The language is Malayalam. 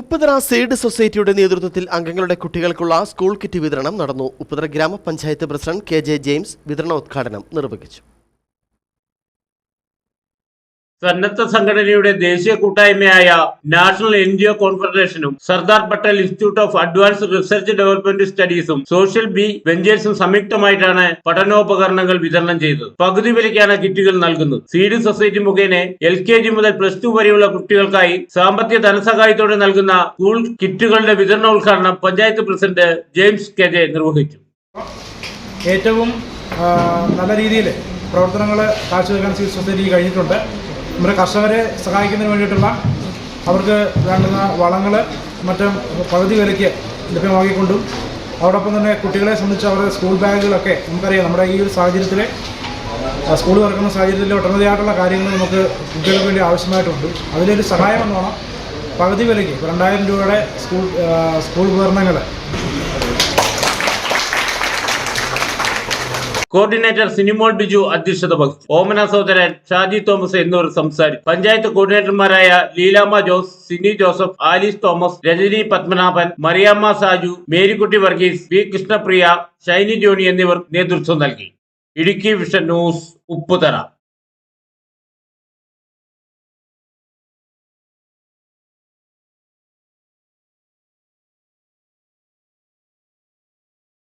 ഉപ്പുതറ സെയ്ഡ് സൊസൈറ്റിയുടെ നേതൃത്വത്തിൽ അംഗങ്ങളുടെ കുട്ടികൾക്കുള്ള സ്കൂൾ കിറ്റ് വിതരണം നടന്നു. ഉപ്പുതറ ഗ്രാമപഞ്ചായത്ത് പ്രസിഡന്റ് കെ ജെ ജെയിംസ് വിതരണോദ്ഘാടനം നിർവഹിച്ചു. സന്നദ്ധ സംഘടനയുടെ ദേശീയ കൂട്ടായ്മയായ national N G O കോൺഫെഡറേഷനും Sardar Patel institute of advanced research development സ്റ്റഡീസും social B വെഞ്ചേഴ്സും സംയുക്തമായിട്ടാണ് പഠനോപകരണങ്ങൾ വിതരണം ചെയ്തത്. പകുതി വിലയ്ക്കാണ് കിറ്റുകൾ നൽകുന്നത്. സീഡ് സൊസൈറ്റി മുഖേന എൽ കെ ജി മുതൽ പ്ലസ് ടു വരെയുള്ള കുട്ടികൾക്കായി സാമ്പത്തിക ധനസഹായത്തോടെ നൽകുന്ന സ്കൂൾ കിറ്റുകളുടെ വിതരണോദ്ഘാടനം panchayat president James K J നിർവഹിച്ചു. ഏറ്റവും നല്ല രീതിയിൽ പ്രവർത്തനങ്ങൾ സിവിൽ സൊസൈറ്റിക്ക് കഴിഞ്ഞിട്ടുണ്ട്. നമ്മുടെ കർഷകരെ സഹായിക്കുന്നതിന് വേണ്ടിയിട്ടുള്ള അവർക്ക് വേണ്ടുന്ന വളങ്ങൾ മറ്റും പകുതി വിലയ്ക്ക് ലഭ്യമാക്കിക്കൊണ്ടും അതോടൊപ്പം തന്നെ കുട്ടികളെ സംബന്ധിച്ച് അവരുടെ സ്കൂൾ ബാഗുകളൊക്കെ നമുക്കറിയാം. നമ്മുടെ ഈ ഒരു സാഹചര്യത്തിൽ സ്കൂൾ തുറക്കുന്ന സാഹചര്യത്തിൽ ഒട്ടനവധിയായിട്ടുള്ള കാര്യങ്ങൾ നമുക്ക് കുട്ടികൾക്ക് വേണ്ടി ആവശ്യമായിട്ടുണ്ട്. അതിലൊരു സഹായം എന്നോണം പകുതി വിലയ്ക്ക് രണ്ടായിരം രൂപയുടെ സ്കൂൾ സ്കൂൾ ഉപകരണങ്ങൾ കോർഡിനേറ്റർ സിനിമോൾ ബിജു അധ്യക്ഷത വഹിച്ചു. ഓമന സഹോദരൻ ഷാജി തോമസ് എന്നിവർ സംസാരിച്ചു. Panchayat കോർഡിനേറ്റർമാരായ Leelamma Jose Sini Joseph Alice Thomas Rajani Padmanabhan Mariyamma Saju Merykutty Varghese V Krishnapriya Shiny Johny എന്നിവർ നേതൃത്വം നൽകി. Idukki vision news Upputhara.